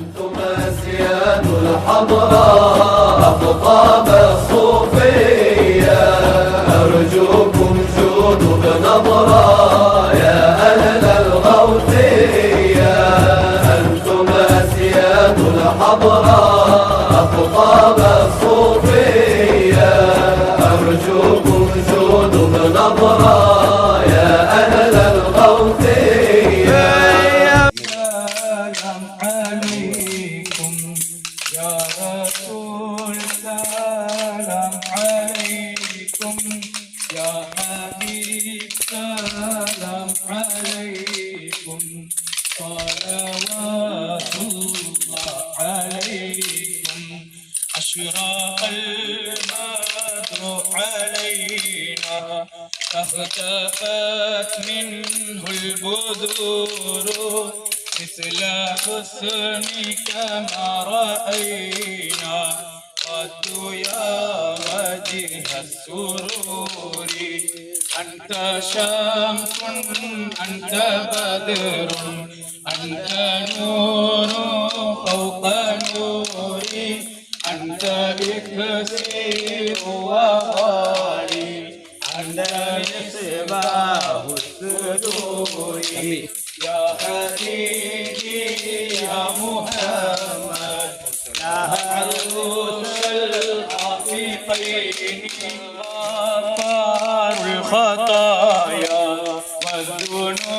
أنتم أسيان الحضره البدر علينا فاختفت منه البذور. مثل حسنك ما رأينا قد يا وجه السرور. أنت شمس أنت بدر أنت نور. മധുനോ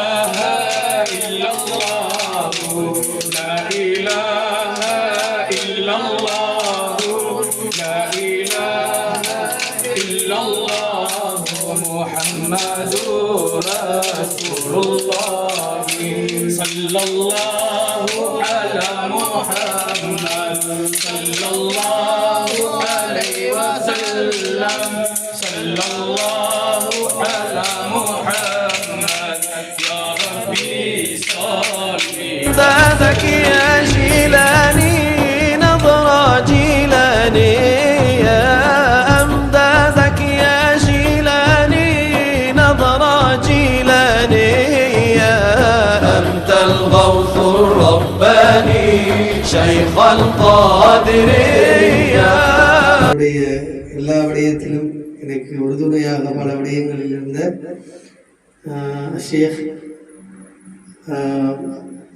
وسلم صلى الله على محمد يا ربي صل أمدادك يا جيلاني نظرة جيلاني أمدادك يا جيلاني نظرة جيلاني أنت الغوث الرباني شيخ القادرية அவருடைய எல்லா விடயத்திலும் எனக்கு உறுதுணையாக பல விடயங்களில் இருந்த ஷேக்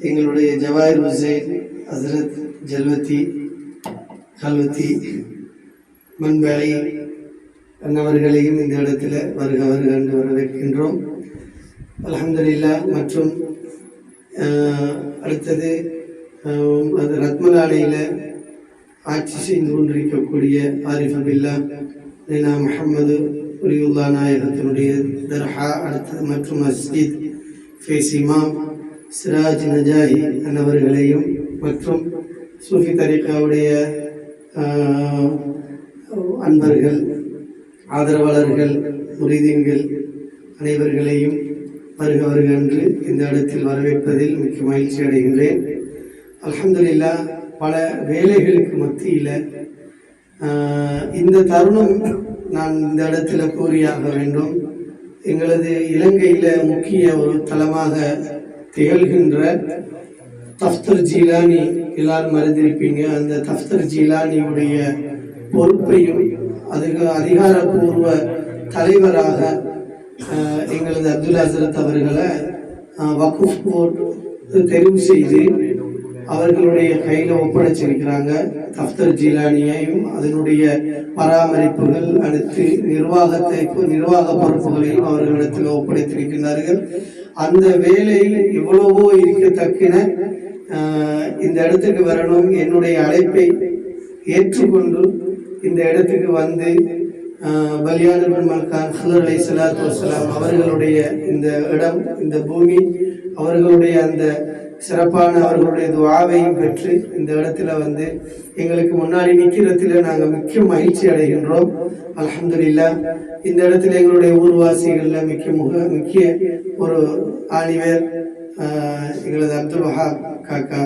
எங்களுடைய ஜவாஹிர் ஹுசைன் ஹசரத் ஜல்வத்தி கல்வத்தி மண்பாய் அன்னவர்களையும் இந்த இடத்துல வருக வருக என்று வரவேற்கின்றோம். அலமதுல்லா மற்றும் அடுத்தது அது ரத்மலாலையில் ஆட்சி செய்து கொண்டிருக்கக்கூடிய ஆரிஃபபில்லா லீனா நாயகத்தினுடைய தர்ஹா அடுத்தது மற்றும் மஸ்ஜித் ஃபேஸ் சிராஜ் நஜாஹி அன்னவர்களையும் மற்றும் சூஃபி தரிகாவுடைய அன்பர்கள் ஆதரவாளர்கள் முரீதீன்கள் அனைவர்களையும் வருக வருக என்று இந்த இடத்தில் வரவேற்பதில் மிக்க மகிழ்ச்சி அடைகின்றேன். அலமதுல்லா பல வேலைகளுக்கு மத்தியில் இந்த தருணம் நான் இந்த இடத்துல கூறியாக வேண்டும். எங்களது இலங்கையில் முக்கிய ஒரு தளமாக திகழ்கின்ற தஃப்தர் ஜீலானி எல்லாரும் அறிந்திருப்பீங்க. அந்த தஃப்தர் ஜீலானியுடைய பொறுப்பையும் அதுக்கு அதிகாரப்பூர்வ தலைவராக எங்களது அப்துல் ஹசரத் அவர்களை வக்குஃப் போர்ட் தெரிவு செய்து அவர்களுடைய கையில் ஒப்படைச்சிருக்கிறாங்க. தஃப்தர் ஜீலானியையும் அதனுடைய பராமரிப்புகள் அடுத்து நிர்வாகத்தை நிர்வாக பொறுப்புகளையும் அவர்களிடத்தில் ஒப்படைத்திருக்கின்றார்கள். அந்த வேலை எவ்வளவோ இருக்கத்தக்கன இந்த இடத்துக்கு வரணும் என்னுடைய அழைப்பை ஏற்றுக்கொண்டு இந்த இடத்துக்கு வந்து ஆஹ், பலியான பெருமாள் கான் ஹலர் அலி சலாத்து வலாம் அவர்களுடைய இந்த இடம் இந்த பூமி அவர்களுடைய அந்த சிறப்பான அவர்களுடைய துவாவையும் பெற்று இந்த இடத்துல வந்து எங்களுக்கு முன்னாடி நிற்கிறதுல நாங்கள் மிக்க மகிழ்ச்சி அடைகின்றோம். அல்ஹம்துலில்லாஹ் இந்த இடத்துல எங்களுடைய ஊர்வாசிகளில் மிக்க முக முக்கிய ஒரு ஆணிவேர் எங்களது அப்துல் வஹாப் காக்கா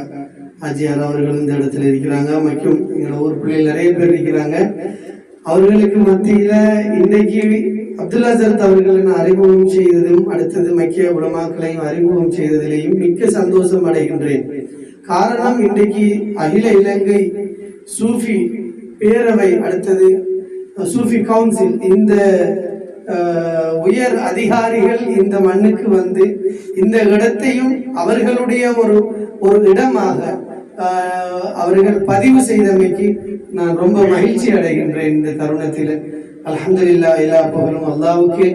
ஆஜியார் அவர்கள் இந்த இடத்துல இருக்கிறாங்க. மற்றும் எங்களோட ஊர் பிள்ளைகள் நிறைய பேர் இருக்கிறாங்க. அவர்களுக்கு மத்தியில் இன்னைக்கு அப்துல்லா சரத் அவர்களை நான் அறிமுகம் செய்ததும் அடுத்தது மக்கிய உலமாக்களையும் அறிமுகம் செய்ததிலேயும் மிக்க சந்தோஷம் அடைகின்றேன். காரணம் இன்றைக்கு அகில இலங்கை சூஃபி பேரவை அடுத்தது சூஃபி கவுன்சில். இந்த உயர் அதிகாரிகள் இந்த மண்ணுக்கு வந்து இந்த இடத்தையும் அவர்களுடைய ஒரு ஒரு இடமாக அவர்கள் பதிவு செய்தமைக்கு நான் ரொம்ப மகிழ்ச்சி அடைகின்றேன் இந்த தருணத்தில். அலமதுல்லா எல்லா புகழும் அல்லாவுக்கு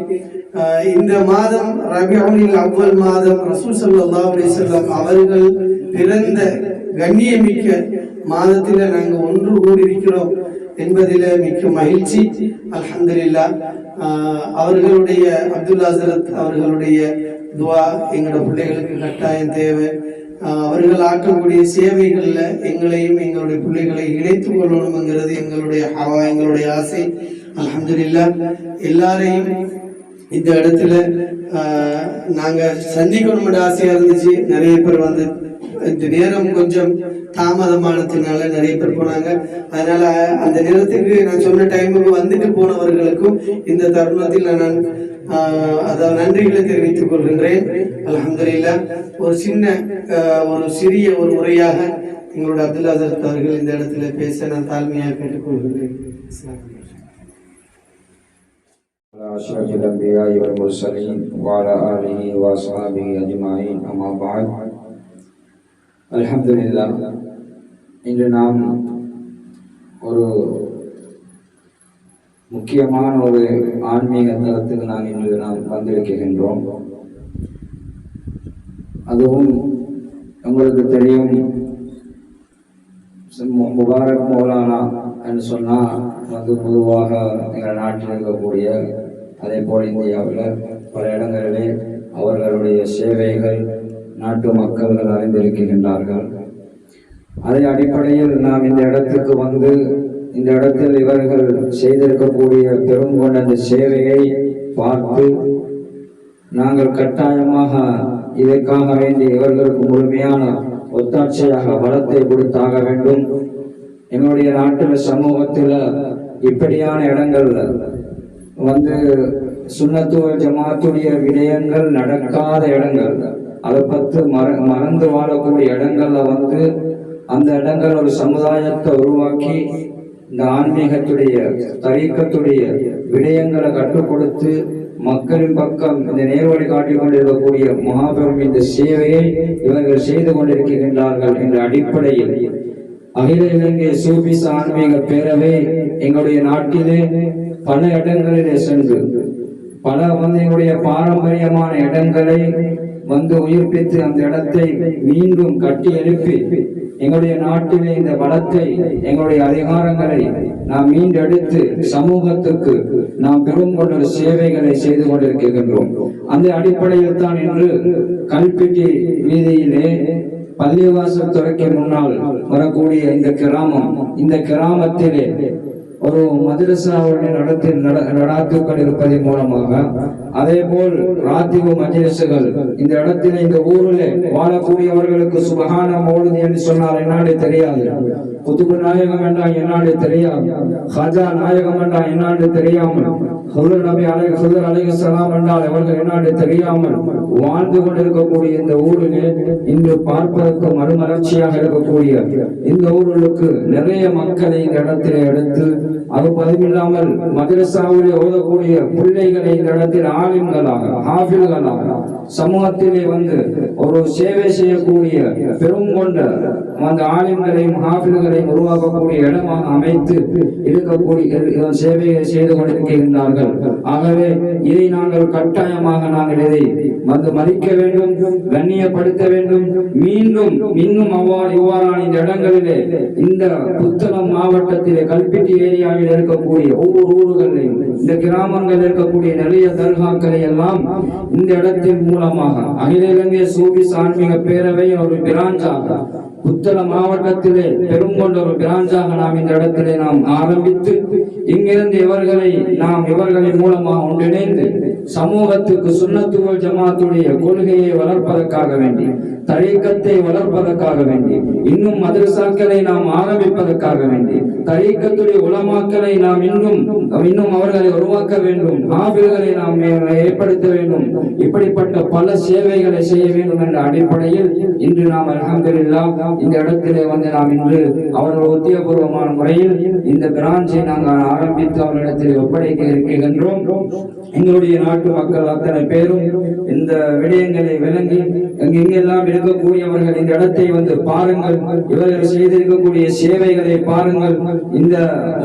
இந்த மாதம் ரபியாவில் அவ்வல் மாதம் ரசூல் ஸல்லல்லாஹு அலைஹி வஸல்லம் அவர்கள் பிறந்த கண்ணியமிக்க மாதத்தில் நாங்கள் ஒன்று கூடியிருக்கிறோம் என்பதில் மிக்க மகிழ்ச்சி. அலமதுல்லா அவர்களுடைய அப்துல்லா சரத் அவர்களுடைய துவா எங்களோட பிள்ளைகளுக்கு கட்டாயம் தேவை. அவர்கள் ஆக்கக்கூடிய சேவைகள்ல எங்களையும் எங்களுடைய பிள்ளைகளை இணைத்துக் கொள்ளணுங்கிறது எங்களுடைய ஹவா எங்களுடைய ஆசை. அல்ஹம்துலில்லாஹ் எல்லாரையும் இந்த இடத்துல நாங்கள் நாங்க சந்திக்கணும்னு ஆசையா இருந்துச்சு. நிறைய பேர் வந்து இந்த நேரம் கொஞ்சம் தாமதமானதுனால நிறைய பேர் போனாங்க அதனால அந்த நேரத்துக்கு நான் சொன்ன டைமுக்கு வந்துட்டு போனவர்களுக்கும் இந்த தருணத்தில் நான் ஆஹ் அதாவது நன்றிகளை தெரிவித்துக் கொள்கின்றேன் அல்ஹம்துலில்லாஹ் ஒரு சின்ன ஆஹ் ஒரு சிறிய ஒரு உரையாக எங்களோட அப்துல்லா ஹசரத் அவர்கள் இந்த இடத்துல பேச நான் தாழ்மையாக கேட்டுக்கொள்கின்றேன் அஸ்ஸலாமு அலைக்கும். على أشرف الأنبياء والمرسلين وعلى آله وأصحابه أجمعين أما بعد அலமதுல்லா இன்று நாம் ஒரு முக்கியமான ஒரு ஆன்மீக தளத்துக்கு நாம் இன்று நாம் வந்திருக்கின்றோம். அதுவும் உங்களுக்கு தெரியும் முபாரக் மௌலானா என்று சொன்னால் வந்து பொதுவாக எங்கள் நாட்டில் இருக்கக்கூடிய அதே போல் இந்தியாவில் பல இடங்களிலே அவர்களுடைய சேவைகள் நாட்டு மக்கள்கள் அறிந்திருக்கின்றார்கள். அதை அடிப்படையில் நாம் இந்த இடத்துக்கு வந்து இந்த இடத்தில் இவர்கள் செய்திருக்கக்கூடிய பெரும் கொண்ட அந்த சேவையை பார்த்து நாங்கள் கட்டாயமாக இதற்காக வேண்டி இவர்களுக்கு முழுமையான ஒத்தாட்சியாக பலத்தை கொடுத்தாக வேண்டும். எங்களுடைய நாட்டில் சமூகத்தில் இப்படியான இடங்கள் வந்து சுண்ணத்துவ ஜமாத்துடைய விடயங்கள் நடக்காத இடங்கள். அதை பத்து மற மறந்து வாழக்கூடிய இடங்கள்ல வந்து அந்த இடங்கள் ஒரு சமுதாயத்தை உருவாக்கி இந்த ஆன்மீகத்துடைய தரீக்கத்துடைய விடயங்களை கற்றுக் கொடுத்து மக்களின் பக்கம் இந்த நேர்வழி காட்டிக் கொண்டிருக்கக்கூடிய மகாபெரும் இந்த சேவையை இவர்கள் செய்து கொண்டிருக்கின்றார்கள் என்ற அடிப்படையில் அகில இலங்கை சூபிஸ் ஆன்மீக பேரவை எங்களுடைய நாட்டிலே பல இடங்களிலே சென்று பல வந்து எங்களுடைய பாரம்பரியமான இடங்களை வந்து உயிர்ப்பித்து அந்த இடத்தை மீண்டும் கட்டி எழுப்பி எங்களுடைய நாட்டிலே இந்த வளத்தை எங்களுடைய அதிகாரங்களை நாம் மீண்டெடுத்து சமூகத்துக்கு நாம் பெரும் கொண்ட சேவைகளை செய்து கொண்டிருக்கின்றோம். அந்த அடிப்படையில் தான் இன்று கல்பெட்டி வீதியிலே பள்ளிவாசல் துறைக்கு முன்னால் வரக்கூடிய இந்த கிராமம் இந்த கிராமத்திலே ஒரு மதரசாவுடைய நடத்தி நட- நடாத்துக்கள் இருப்பதன் மூலமாக அதே போல் ராத்திபு மஜிலிசுகள் இந்த இடத்தில் இந்த ஊரில் வாழக்கூடியவர்களுக்கு சுபகான மௌலுது என்று சொன்னால் என்னன்னு தெரியாது. குதுபு நாயகம் என்றால் என்னாண்டு தெரியாது. ஹஜா நாயகம் என்றால் என்னாண்டு தெரியாமல். ஹுதர் நபி அலை ஹுதர் அலைஹிஸ்ஸலாம் என்றால் அவர்கள் என்னாண்டு தெரியாமல் வாழ்ந்து கொண்டிருக்கக்கூடிய இந்த ஊரிலே இன்று பார்ப்பதற்கு மறுமலர்ச்சியாக இருக்கக்கூடிய இந்த ஊர்களுக்கு நிறைய மக்களை இந்த இடத்திலே எடுத்து அது பதிவில்லாமல் மதரசாவிலே ஓதக்கூடிய பிள்ளைகளை இந்த இடத்தில் ஆலிம்களாக ஆபில்களாக சமூகத்திலே வந்து ஒரு சேவை செய்யக்கூடிய பெரும் கொண்ட அந்த ஆலிம்களையும் ஹாஃபில்களையும் உருவாக்கக்கூடிய இடமாக அமைத்து இருக்கக்கூடிய சேவையை செய்து கொண்டிருக்கின்றார்கள். ஆகவே இதை நாங்கள் கட்டாயமாக நாங்கள் இதை வந்து மதிக்க வேண்டும் கண்ணியப்படுத்த வேண்டும். மீண்டும் இன்னும் அவ்வாறு இவ்வாறான இந்த இடங்களிலே இந்த புத்தளம் மாவட்டத்திலே கல்பிட்டி ஏரியாவில் இருக்கக்கூடிய ஒவ்வொரு ஊர்களிலும் இந்த கிராமங்களில் இருக்கக்கூடிய நிறைய தர்காக்களை எல்லாம் இந்த இடத்தின் மூலமாக அகில இலங்கை சூபி சான்மிக பேரவை ஒரு பிராஞ்சாக உத்தர மாவட்டத்திலே பெருங்கொண்ட ஒரு நாம் இந்த இடத்திலே நாம் ஆரம்பித்து இங்கிருந்து இவர்களை நாம் இவர்களின் மூலமாக ஒன்றிணைந்து சமூகத்துக்கு சுண்ணத்துகள் ஜமாத்துடைய கொள்கையை வளர்ப்பதற்காக வேண்டி தரீக்கத்தை வளர்ப்பதற்காக வேண்டி இன்னும் மதரசாக்களை நாம் ஆரம்பிப்பதற்காக வேண்டி தரீக்கத்துடைய உலமாக்களை நாம் இன்னும் இன்னும் அவர்களை உருவாக்க வேண்டும் ஆபில்களை நாம் ஏற்படுத்த வேண்டும். இப்படிப்பட்ட பல சேவைகளை செய்ய வேண்டும் என்ற அடிப்படையில் இன்று நாம் அல்ஹம்துலில்லாஹ் இந்த இடத்திலே வந்து நாம் இன்று அவர்கள் உத்தியோகபூர்வமான முறையில் இந்த பிரான்ச்சை நாங்கள் ஆரம்பித்து அவர்களிடத்தில் ஒப்படைக்க இருக்கின்றோம். எங்களுடைய நாட்டு மக்கள் அத்தனை பேரும் இந்த விடயங்களை விளங்கி எங்கெங்கெல்லாம் இருக்கக்கூடியவர்கள் இந்த இடத்தை வந்து பாருங்கள். இவர்கள் செய்திருக்கக்கூடிய சேவைகளை பாருங்கள். இந்த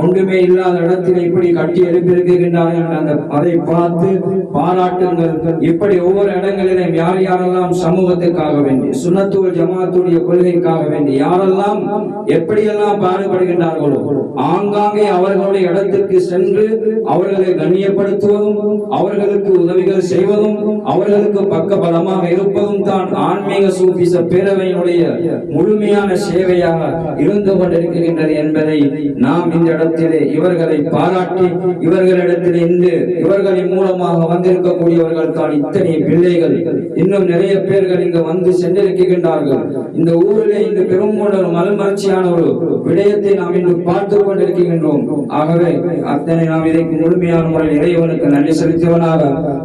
ஒன்றுமே இல்லாத இடத்தில் இப்படி கட்டி எழுப்பியிருக்கின்றார்கள் அந்த அதை பார்த்து பாராட்டுங்கள். இப்படி ஒவ்வொரு இடங்களிலும் யார் யாரெல்லாம் சமூகத்துக்காக வேண்டி சுனத்துவ ஜமாத்துடைய கொள்கைக்காக வேண்டி யாரெல்லாம் எப்படியெல்லாம் பாடுபடுகின்றார்களோ ஆங்காங்கே அவர்களுடைய இடத்திற்கு சென்று அவர்களை கண்ணியப்படுத்துவதும் அவர்களுக்கு உதவிகள் செய்வதும் அவர்கள் அவர்களுக்கு பக்க பலமாக இருப்பதும் தான் ஆன்மீக சூபிச பேரவையினுடைய முழுமையான சேவையாக இருந்து கொண்டிருக்கின்றது என்பதை நாம் இந்த இடத்திலே இவர்களை பாராட்டி இவர்களிடத்தில் இன்று இவர்களின் மூலமாக வந்திருக்கக்கூடியவர்கள் தான் இத்தனை பிள்ளைகள். இன்னும் நிறைய பேர்கள் இங்கு வந்து சென்றிருக்கின்றார்கள். இந்த ஊரிலே இன்று பெரும் ஒரு மலமலர்ச்சியான ஒரு விடயத்தை நாம் இன்று பார்த்து கொண்டிருக்கின்றோம். ஆகவே அத்தனை நாம் இதை முழுமையான முறையில் இறைவனுக்கு நன்றி செலுத்துவனாக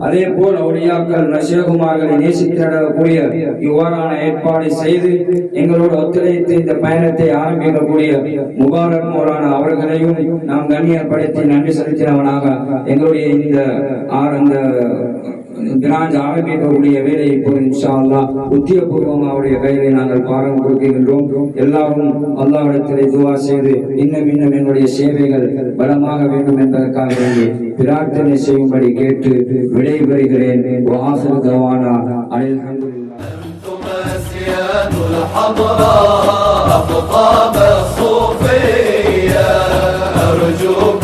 அதே போல் ஒடியாக்கள் சிவகுமார்களை நேசித்திடக்கூடிய இவ்வாறான ஏற்பாடு செய்து எங்களோடு ஒத்துழைத்து இந்த பயணத்தை ஆரம்பிக்கக்கூடிய முபாரக் மோரான அவர்களையும் நாம் கண்ணியப்படுத்தி நன்றி செலுத்தினவனாக எங்களுடைய இந்த ஆர் இந்த பிராஞ்ச் ஆரம்பிக்கக்கூடிய வேலை இப்போது இன்ஷா அல்லாஹ் உத்தியபூர்வமாக அவருடைய கையிலே நாங்கள் பாரம் கொடுக்கின்றோம் எல்லாரும் அல்லாவிடத்திலே துவா செய்து இன்னும் இன்னும் எங்களுடைய சேவைகள் பலமாக வேண்டும் என்பதற்காக வேண்டி பிரார்த்தனை செய்யும்படி கேட்டு விடைபெறுகிறேன் வாசல் தவானா அல்ஹம்துலில்லாஹ் أنتم أسياد الحضراء أقطاب الصوفية أرجوكم